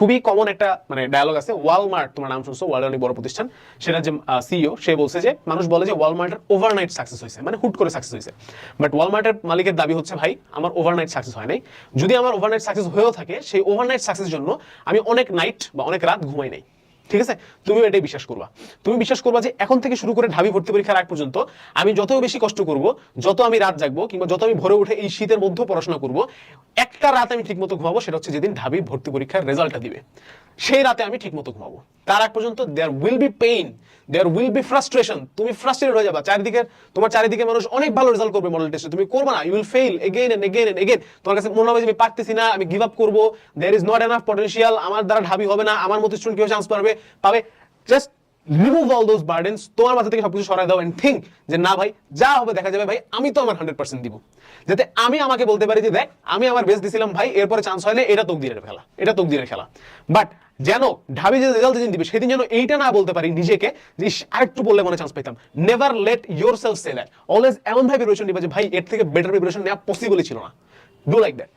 খুবই কমন একটা মানে ডায়ালগ আছে ওয়ালমার্ট তোমার নাম শুনছো ওয়ার্ল্ড অনেক বড় প্রতিষ্ঠান, সেটা যে সিও সে বলছে যে, মানুষ বলে যে ওয়ালমার্টের ওভারনাইট সাকসেস হয়েছে মানে হুট করে সাকসেস হয়েছে। বাট ওয়ালমার্টের মালিকের দাবি হচ্ছে, ভাই, আমার ওভারনাইট সাকসেস হয় নাই। যদি আমার ওভারনাইট সাকসেস হয়েও থাকে, সেই ওভারনাইট সাকসেসের জন্য আমি অনেক নাইট বা অনেক রাত ঘুমাই নাই। ঠিক আছে? তুমিও এটাই বিশ্বাস করবা। তুমি বিশ্বাস করবা যে এখন থেকে শুরু করে ঢাবি ভর্তি পরীক্ষার আগ পর্যন্ত আমি যত বেশি কষ্ট করব, যত আমি রাত জাগবো কিংবা যত আমি ভরে উঠে এই শীতের মধ্যে পড়াশোনা করব, একটা রাত আমি ঠিকমতো ঘুমাবো, সেটা হচ্ছে যেদিন ঢাবি ভর্তি পরীক্ষার রেজাল্টটা দিবে। সেই রাতে আমি ঠিকমতো ঘুমাবো। তার আগ পর্যন্ত there will be pain there will be frustration তুমি ফ্রাস্ট্রেটেড হয়ে যাবা। চারিদিকে তোমার চারিদিকে মানুষ অনেক ভালো রেজাল্ট করবে মডেল টেস্টে তুমি না। You will fail and and তোমার কাছে মনে হবে যে, আমি পারতেছি না। আমি গিভ আপ করব। দেয়ার ইজ নট এনাফ আমার দ্বারা ঢাবি হবে না। আমার মতো স্টুডেন্ট কেউ চান্স পাবে? পাবে। Just remove all those burdens তোমার মাথা থেকে সবকিছু সরাই দাও এন্ড থিঙ্ক যে, না ভাই, যা হবে দেখা যাবে ভাই, আমি তো আমার হান্ড্রেড পার্সেন্ট দিব। যাতে আমি আমাকে বলতে পারি যে, দেখ, আমি আমার বেস্ট দিছিলাম ভাই। এরপরে চান্স হয় না এটা তকদিরের খেলা এটা তকদিরের খেলা বাট যেন ঢাবি যে রেজাল্ট যেদিন দিবে, সেদিন যেন এইটা না বলতে পারি নিজেকে, যে আরেকটু বললে মনে চান্স পেতাম never let yourself say always এমন ভাই প্রিপারেশন নিবা যে, ভাই, এর থেকে বেটার প্রিপারেশন নেওয়া পসিবলই ছিল না। Do like that